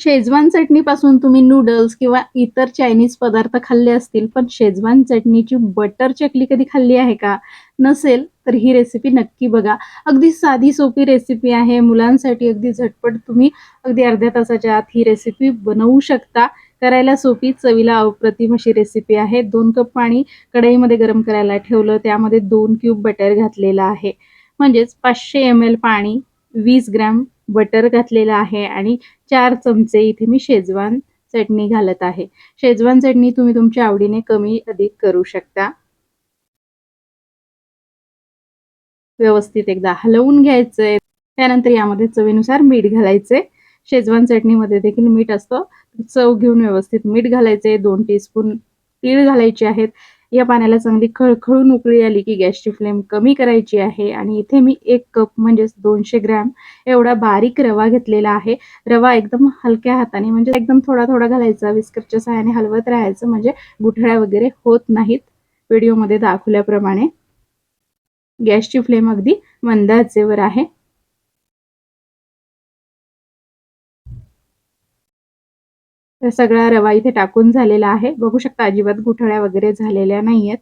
Schezwan चटणीपासून तुम्ही noodles किंवा इतर चायनीज पदार्थ खाल्ले असतील पण शेजवान चटणीची बटर चकली कधी खाल्ली आहे का? नसेल तर ही रेसिपी नक्की बघा. अगदी साधी सोपी रेसिपी आहे. मुलांसाठी अगदी झटपट तुम्ही अगदी अर्ध्या तासाच्या आत ही रेसिपी बनवू शकता. करायला सोपी चवीला अप्रतिम अशी रेसिपी आहे. दोन कप पाणी कढईमध्ये गरम करायला ठेवलं. त्यामध्ये दोन क्यूब बटर घातलेलं आहे. म्हणजेच पाचशे एम एल पाणी वीस ग्रॅम बटर घातलेलं आहे आणि चार चमचे इथे मी शेजवान चटणी घालत आहे. शेजवान चटणी तुम्ही तुमच्या आवडीने कमी अधिक करू शकता. व्यवस्थित एकदा हलवून घ्यायचंय. त्यानंतर यामध्ये चवीनुसार मीठ घालायचे शेजवान चटणीमध्ये देखील मीठ असतं. चव घेऊन व्यवस्थित मीठ घालायचे दोन टीस्पून तीळ घालायचे आहेत. या पाण्याला चांगली खळखळून उकळी आली की गॅसची फ्लेम कमी करायची आहे. आणि इथे मी एक कप म्हणजेच दोनशे ग्रॅम एवढा बारीक रवा घेतलेला आहे. रवा एकदम हलक्या हाताने म्हणजे एकदम थोडा थोडा घालायचा विस्करच्या सहाय्याने हलवत राहायचं म्हणजे गुठळ्या वगैरे होत नाहीत. व्हिडिओमध्ये दाखवल्याप्रमाणे गॅसची फ्लेम अगदी मंदाचेवर आहे. तर सगळा रवा इथे टाकून झालेला आहे. बघू शकता अजिबात गुठळ्या वगैरे झालेल्या नाहीयेत.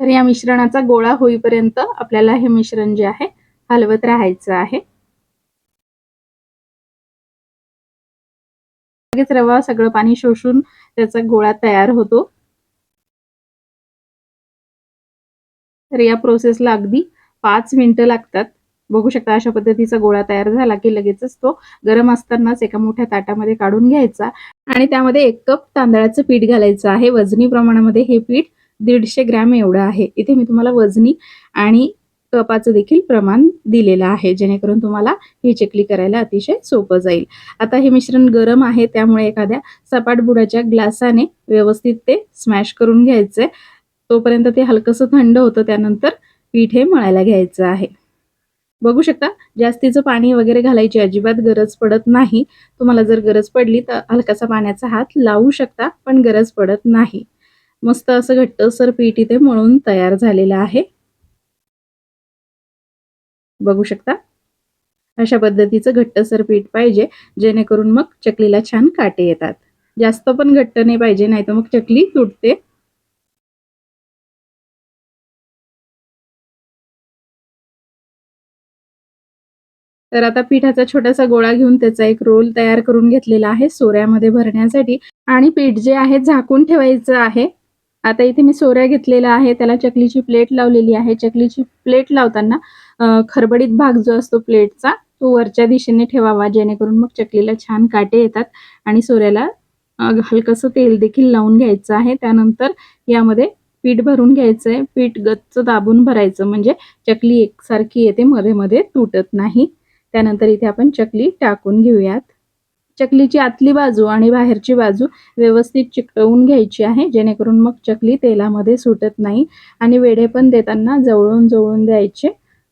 तर या मिश्रणाचा गोळा होईपर्यंत आपल्याला हे मिश्रण जे आहे हलवत राहायचं आहे. लगेच रवा सगळं पाणी शोषून त्याचा गोळा तयार होतो. तर या प्रोसेसला अगदी पाच मिनिटं लागतात. बघू शकता अशा पद्धतीचा गोळा तयार झाला की लगेचच तो गरम असतानाच एका मोठ्या ताटामध्ये काढून घ्यायचा. आणि त्यामध्ये एक कप तांदळाचं पीठ घालायचं आहे. वजनी प्रमाणामध्ये हे पीठ दीडशे ग्रॅम एवढं आहे. इथे मी तुम्हाला वजनी आणि कपाचं देखील प्रमाण दिलेलं आहे. जेणेकरून तुम्हाला ही चकली करायला अतिशय सोपं जाईल. आता हे मिश्रण गरम आहे. त्यामुळे एखाद्या सपाट बुडाच्या ग्लासाने व्यवस्थित ते स्मॅश करून घ्यायचे तोपर्यंत ते हलकंसं थंड होतं. त्यानंतर पीठ हे मळायला घ्यायचं आहे. बघू शकता जास्तीचं पाणी वगैरे घालायची अजिबात गरज पडत नाही. तुम्हाला जर गरज पडली तर हलकासा पाण्याचा हात लावू शकता पण गरज पडत नाही. मस्त असं घट्टसर पीठ इथे मळून तयार झालेलं आहे. बघू शकता? अशा पद्धतीचं घट्टसर पीठ पाहिजे जेणेकरून मग चकलीला छान काटे येतात. जास्त पण घट्ट नाही पाहिजे नाही तर मग चकली तुटते. तर आता पिठाचा छोटासा गोळा घेऊन त्याचा एक रोल तयार करून घेतलेला आहे सोऱ्यामध्ये भरण्यासाठी. आणि पीठ जे आहे झाकून ठेवायचं आहे. आता इथे मी सोऱ्या घेतलेला आहे त्याला चकलीची प्लेट लावलेली आहे. चकलीची प्लेट लावताना खरबडीत भाग जो असतो प्लेटचा तो वरच्या दिशेने ठेवावा जेणेकरून मग चकलीला छान काटे येतात आणि सोऱ्याला हलकंसं तेल देखील लावून घ्यायचं आहे. त्यानंतर यामध्ये पीठ भरून घ्यायचं आहे पीठ गच्च दाबून भरायचं. म्हणजे चकली एकसारखी येते मध्ये मध्ये तुटत नाही. त्यानंतर इथे आपण चकली टाकून घेऊयात. चकलीची आतली बाजू आणि बाहेरची बाजू व्यवस्थित चिकटवून घ्यायची आहे जेणेकरून मग चकली तेलामध्ये सुटत नाही आणि वेढे पण देताना जवळून जवळून द्यायचे.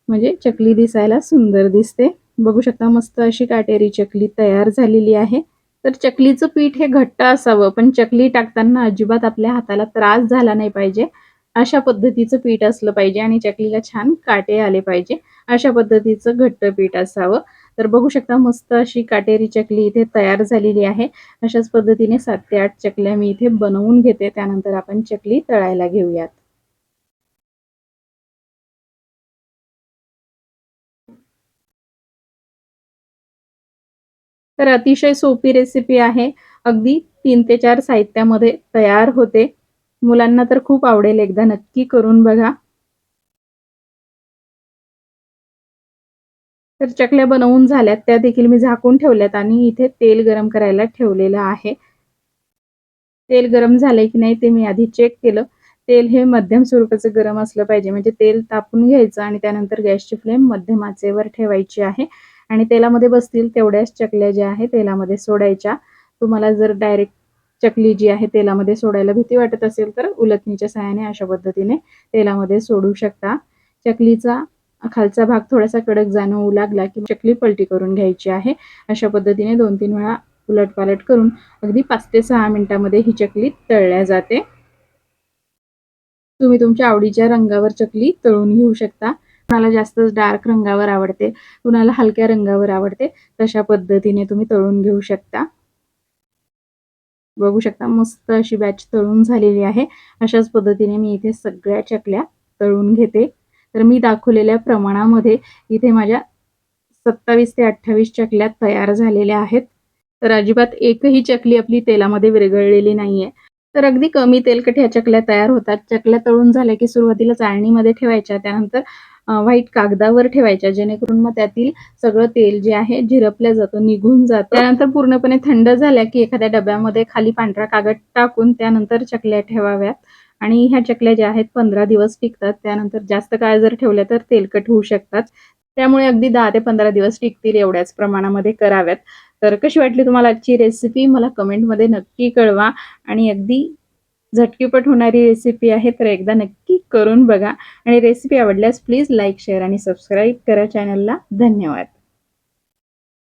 म्हणजे चकली दिसायला सुंदर दिसते. बघू शकता मस्त अशी काटेरी चकली तयार झालेली आहे. तर चकलीचं पीठ हे घट्ट असावं पण चकली टाकताना अजिबात आपल्या हाताला त्रास झाला नाही पाहिजे. अशा पद्धतीचं पीठ असलं पाहिजे आणि चकलीला छान काटे आले पाहिजे. अशा पद्धतीचं घट्ट पीठ असावं. तर बघू शकता मस्त अशी काटेरी चकली इथे तयार झालेली आहे. अशाच पद्धतीने सात ते आठ चकल्या मी इथे बनवून घेते. त्यानंतर आपण चकली तळायला घेऊयात. तर अतिशय सोपी रेसिपी आहे. अगदी तीन ते चार साहित्यामध्ये तयार होते. मुलांना तर खूप आवडेल एकदा नक्की करून बघा. तर चकल्या बनवून झाल्यात त्या देखील मी झाकून ठेवल्यात आणि इथे तेल गरम करायला ठेवलेलं आहे. तेल गरम झालंय की नाही ते मी आधी चेक केलं. तेल हे मध्यम स्वरूपाचं गरम असलं पाहिजे म्हणजे तेल तापून घ्यायचं आणि त्यानंतर गॅसची फ्लेम मध्यम आचेवर ठेवायची आहे. आणि तेलामध्ये बसतील तेवढ्याच चकल्या ज्या आहे तेलामध्ये सोडायच्या. तुम्हाला जर डायरेक्ट चकली जी आहे तेलामध्ये सोडायला भीती वाटत असेल तर उलथणीच्या सहाय्याने अशा पद्धतीने तेलामध्ये सोडू शकता. चकलीचा खालचा भाग थोडासा कडक जाणवू लागला की चकली पलटी करून घ्यायची आहे. अशा पद्धतीने दोन तीन वेळा उलटपालट करून अगदी पाच ते सहा मिनिटामध्ये ही चकली तळल्या जाते. तुम्ही तुमच्या आवडीच्या रंगावर चकली तळून घेऊ शकता. कुणाला जास्तच डार्क रंगावर आवडते कुणाला हलक्या रंगावर आवडते तशा पद्धतीने तुम्ही तळून घेऊ शकता. बघू शकता मस्त अशी बॅच तळून झालेली आहे. अशाच पद्धतीने मी इथे सगळ्या चकल्या तळून घेते. तर मी दाखवलेल्या प्रमाणामध्ये इथे माझ्या सत्तावीस ते अठ्ठावीस चकल्या तयार झालेल्या आहेत. तर अजिबात एकही चकली आपली तेलामध्ये विरघळलेली नाहीये. तर अगदी कमी तेलकट ह्या चकल्या तयार होतात. चकल्या तळून झाल्या की सुरुवातीला चाळणीमध्ये ठेवायच्या. त्यानंतर व्हाईट कागदावर ठेवायच्या जेणेकरून मग त्यातील सगळं तेल जे आहे झिरपल्या जातं निघून जातं. त्यानंतर पूर्णपणे थंड झाल्या की एखाद्या डब्यामध्ये खाली पांढरा कागद टाकून त्यानंतर चकल्या ठेवाव्यात. आणि ह्या चकल्या ज्या आहेत पंधरा दिवस टिकतात. त्यानंतर जास्त काळ जर ठेवल्या तर तेलकट होऊ शकतात. त्यामुळे अगदी दहा ते पंधरा दिवस टिकतील एवढ्याच प्रमाणामध्ये कराव्यात. तर कशी वाटली तुम्हाला आजची रेसिपी मला कमेंटमध्ये नक्की कळवा. आणि अगदी झटकीपट होणारी रेसिपी आहे तर एकदा नक्की करून बघा. आणि रेसिपी आवडल्यास प्लीज लाईक शेअर आणि सबस्क्राईब करा चॅनलला धन्यवाद.